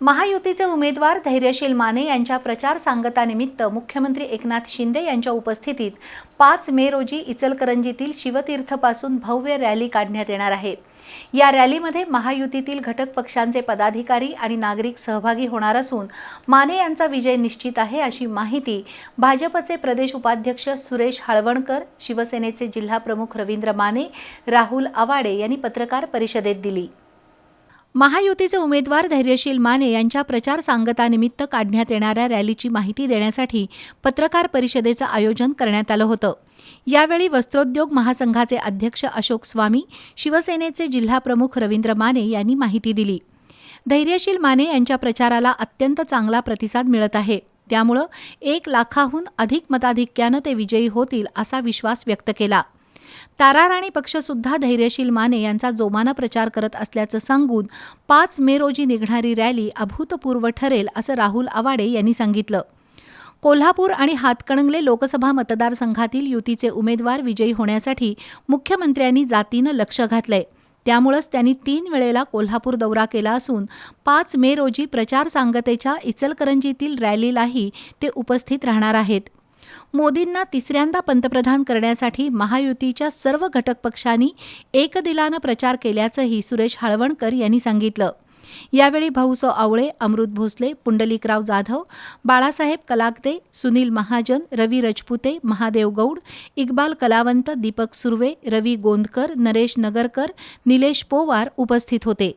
महायुतीचे उमेदवार धैर्यशील माने यांच्या प्रचार सांगतानिमित्त मुख्यमंत्री एकनाथ शिंदे यांच्या उपस्थितीत पाच मे रोजी इचलकरंजीतील शिवतीर्थपासून भव्य रॅली काढण्यात येणार आहे. या रॅलीमध्ये महायुतीतील घटक पक्षांचे पदाधिकारी आणि नागरिक सहभागी होणार असून माने यांचा विजय निश्चित आहे अशी माहिती भाजपचे प्रदेश उपाध्यक्ष सुरेश हळवणकर शिवसेनेचे जिल्हाप्रमुख रवींद्र माने राहुल आवाडे यांनी पत्रकार परिषदेत दिली. महायुतीचे उमेदवार धैर्यशील माने यांच्या प्रचार सांगतानिमित्त काढण्यात येणाऱ्या रॅलीची माहिती देण्यासाठी पत्रकार परिषदेचं आयोजन करण्यात आलं होतं. यावेळी वस्त्रोद्योग महासंघाचे अध्यक्ष अशोक स्वामी शिवसेनेचे जिल्हाप्रमुख रवींद्र माने यांनी माहिती दिली. धैर्यशील माने यांच्या प्रचाराला अत्यंत चांगला प्रतिसाद मिळत आहे. त्यामुळं एक लाखाहून अधिक मताधिक्यानं ते विजयी होतील असा विश्वास व्यक्त केला. ताराराणी पक्षसुद्धा धैर्यशील माने यांचा जोमानं प्रचार करत असल्याचं सांगून पाच मे रोजी निघणारी रॅली अभूतपूर्व ठरेल असं राहुल आवाडे यांनी सांगितलं. कोल्हापूर आणि हातकणंगले लोकसभा मतदारसंघातील युतीचे उमेदवार विजयी होण्यासाठी मुख्यमंत्र्यांनी जातीनं लक्ष घातलंय. त्यामुळंच त्यांनी तीन वेळेला कोल्हापूर दौरा केला असून पाच मे रोजी प्रचार सांगतेच्या इचलकरंजीतील रॅलीलाही ते उपस्थित राहणार आहेत. मोदींना तिसऱ्यांदा पंतप्रधान करण्यासाठी महायुतीच्या सर्व घटक पक्षांनी एकदिलानं प्रचार केल्याचंही सुरेश हळवणकर यांनी सांगितलं. यावेळी भाऊसो आवळे अमृत भोसले पुंडलिकराव जाधव बाळासाहेब कलागते सुनील महाजन रवी रजपुते महादेव गौड इक्बाल कलावंत दीपक सुर्वे रवी गोंदकर नरेश नगरकर निलेश पोवार उपस्थित होते.